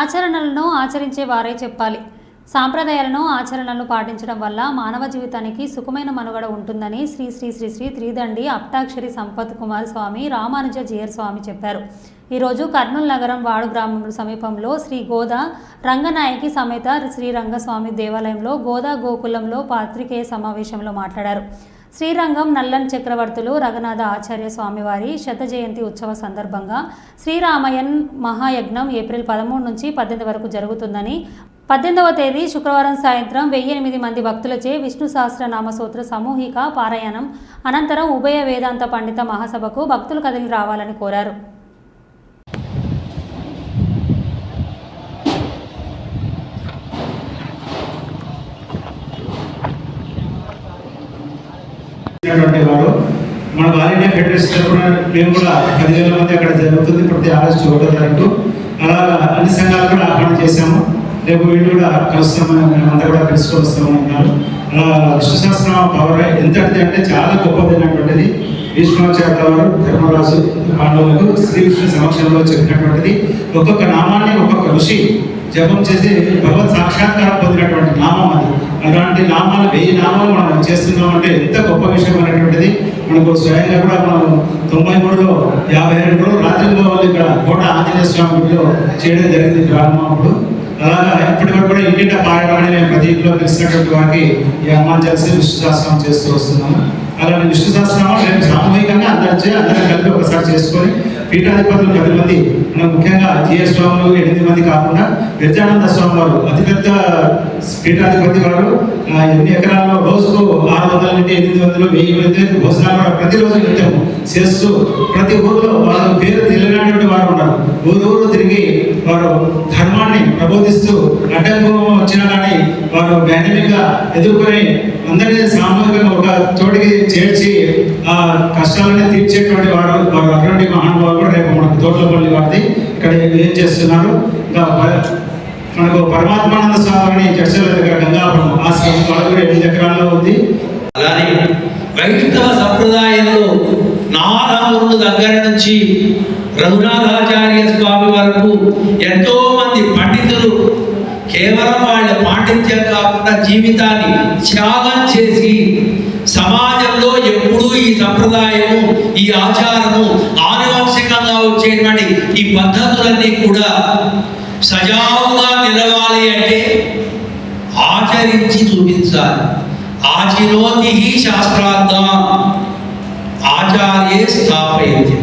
ఆచరణలను ఆచరించే వారే చెప్పాలి. సాంప్రదాయాలను ఆచరణలను పాటించడం వల్ల మానవ జీవితానికి సుఖమైన మనుగడ ఉంటుందని శ్రీ శ్రీ శ్రీ శ్రీ త్రిదండి అప్టాక్షరి సంపత్ కుమార్ స్వామి రామానుజ జీయర్ స్వామి చెప్పారు. ఈరోజు కర్నూలు నగరం వాడు గ్రామం సమీపంలో శ్రీ గోదా రంగనాయకి సమేత శ్రీ రంగస్వామి దేవాలయంలో గోదా గోకులంలో పాత్రికేయ సమావేశంలో మాట్లాడారు. శ్రీరంగం నల్లన్ చక్రవర్తులు రఘునాథ ఆచార్య స్వామివారి శత జయంతి ఉత్సవ సందర్భంగా శ్రీరామయన్ మహాయజ్ఞం ఏప్రిల్ పదమూడు నుంచి పద్దెనిమిది వరకు జరుగుతుందని పద్దెనిమిదవ తేదీ శుక్రవారం సాయంత్రం వెయ్యి ఎనిమిది మంది భక్తులచే విష్ణు సహస్రనామ సూత్ర సామూహిక పారాయణం అనంతరం ఉభయ వేదాంత పండిత మహాసభకు భక్తులు కదిలి రావాలని కోరారు. వారు. మన వారినే ఫెడరేషన్ తరఫున మేము కూడా పదివేల మంది అక్కడ జరుగుతుంది ప్రతి ఆగస్టు ఒకటో తారీఖు. అలా అన్ని సంఘాలు కూడా ఆహ్వానం చేశాము. రేపు వీళ్ళు కూడా కలుస్తామని మేమంతా కూడా కలుసుకొని వస్తామని అన్నారు. అలా విశ్వశాస్త్రం పవర్ ఎంతటిది అంటే చాలా గొప్పదైనటువంటిది. విష్ణుచార్య వారు ధర్మరాజు పాండవులకు శ్రీ విష్ణు సమక్షంలో చెప్పినటువంటిది. ఒక్కొక్క నామాన్ని ఒక్కొక్క ఋషి జపం చేసి భగవత్ సాక్షాత్కారం పొందినటువంటి నామం అది. అలాంటి నామాలు వెయ్యి నామాలు మనం చేస్తున్నాం అంటే ఎంత గొప్ప విషయం అనేటువంటిది మనకు స్వయంగా కూడా మనం తొంభై మూడులో యాభై రెండు రోజులు రాత్రిలో వాళ్ళు ఇక్కడ కోట ఆంజనేయ స్వామి గుడిలో చేయడం జరిగింది ప్రారంభం అలాగా ఇప్పటి వరకు కూడా ఇంటింట పాడమని మేము ప్రతి ఇంట్లో తెలిసినటువంటి వారికి ఈ అమ్మాన్ చేసి విశ్వాసం చేస్తూ వస్తున్నాము. అలాంటి విష్ణు సహస్రనామం మేము సామూహికంగా అందరం అందరం కలిపి ఒకసారి చేసుకొని పీఠాధిపతులు పది మంది ముఖ్యంగా జిఎస్ స్వాములు ఎనిమిది మంది కాకుండా విద్యానంద స్వామి వారు అతిపెద్ద పీఠాధిపతి వారు. ఎన్ని ఎకరాల్లో రోజుకు ఆరు వందల నుండి ఎనిమిది వందలు వెయ్యి మంది భోజనాలు ప్రతిరోజు నిత్యం చేస్తూ ప్రతి ఊరిలో వాళ్ళ పేరు తెలియనటువంటి వారు ఉన్నారు. ఊరు ఊరు తిరిగి వారు ధర్మాన్ని ప్రబోధిస్తూ అడ్డంకు వచ్చినా కానీ వారు డైనమిక్గా ఎదుర్కొని అందరినీ సామూహికంగా ఒక చోటికి చేర్చి ఆ కష్టాలని తీర్చేటువంటి వాడు వారు అటువంటి మహానుభావులు కూడా రేపు మనకు తోటలపల్లి వారిది. ఇక్కడ ఏం చేస్తున్నారు? ఇంకా మనకు పరమాత్మానంద స్వామి చర్చల దగ్గర గంగాపురం ఆశ్రమం వాళ్ళు కూడా ఎనిమిది ఎకరాల్లో ఉంది. అలానే వైష్ణవ సంప్రదాయంలో నారాముడు దగ్గర నుంచి రఘునాథాచార్య స్వామి వరకు ఎంతో మంది పండితులు కేవలం వాళ్ళ పాండిత్యం కాకుండా జీవితాన్ని త్యాగం చేసి సమాజ ఈ సంప్రదాయము ఈ ఆచారము ఆనువంశికంగా వచ్చేటువంటి ఈ పద్ధతులన్నీ కూడా సజావుగా నిలవాలి అంటే ఆచరించి చూపించాలి. ఆచిరోతి శాస్త్రార్థం. ఆచార్యే స్థాపయతి.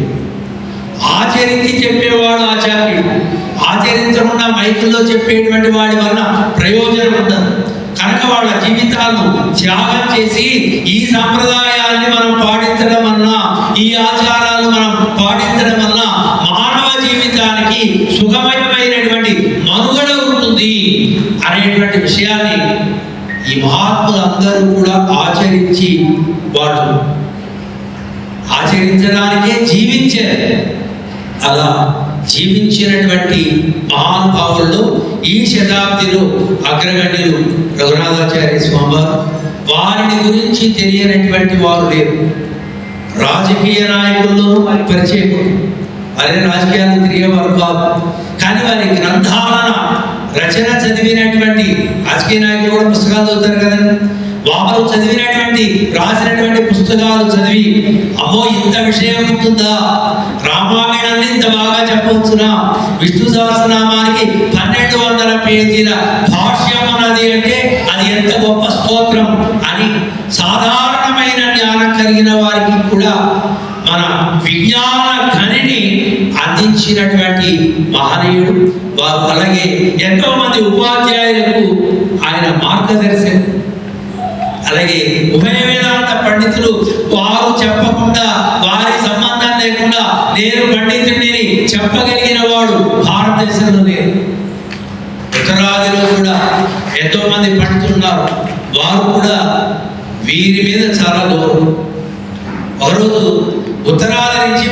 ఆచరించి చెప్పేవాడు ఆచార్యుడు. ఆచరించకుండా మైకుల్లో చెప్పేటువంటి వాడి వలన ప్రయోజనం ఉండదు. కనుక వాళ్ళ జీవితాలు త్యాగం చేసి ఈ సంప్రదాయాన్ని మనం పాటించడం అన్నా ఈ ఆచారాలు మనం పాటించడం వల్ల మానవ జీవితానికి సుఖమయమైనటువంటి మనుగడ ఉంటుంది అనేటువంటి విషయాన్ని ఈ మహాత్ములందరూ కూడా ఆచరించి వాళ్ళు ఆచరించడానికే జీవించారు. అలా జీవించినటువంటి మహానుభావుల్లో ఈ శతాబ్దిలో అగ్రగణ్యులు రఘునాథాచార్య స్వామివారు. వారిని గురించి తెలియనటువంటి వారు లేరు. రాజకీయ నాయకుల్లోనూ వారి పరిచయం ఉంది. వారి రాజకీయాలు తిరిగేవారు కాదు. కానీ వారి గ్రంథాలన రచన చదివినటువంటి రాజకీయ నాయకులు కూడా పుస్తకాలు చదువుతారు కదండి. వారు చదివినటువంటి రాసినటువంటి పుస్తకాలు చదివి అమ్మో ఇంత విషయం ఉంటుందా? రామాయణాన్ని ఇంత బాగా చెప్పవచ్చునా? విష్ణు సహస్రనామానికి పన్నెండు వందల పేజీల భాష్యం అన్నది అంటే అది ఎంత గొప్ప స్తోత్రం అని సాధారణమైన జ్ఞానం కలిగిన వారికి కూడా మన విజ్ఞాన ఘనిని అందించినటువంటి మహనీయుడు వారు. అలాగే ఎంతో మంది ఉపాధ్యాయులకు ఆయన మార్గదర్శకుడు. అలాగే ఉభయ వేదాంత పండితులు వారు చెప్పకుండా వారి సంబంధం లేకుండా నేను పండితుడిని చెప్పగలిగిన వాడు భారతదేశంలో లేరు ఉత్తరాదిలో కూడా ఎంతో మంది పండితులు వారు కూడా వీరి మీద చాలా గౌరవం. ఒకరోజు ఉత్తరాది నుంచి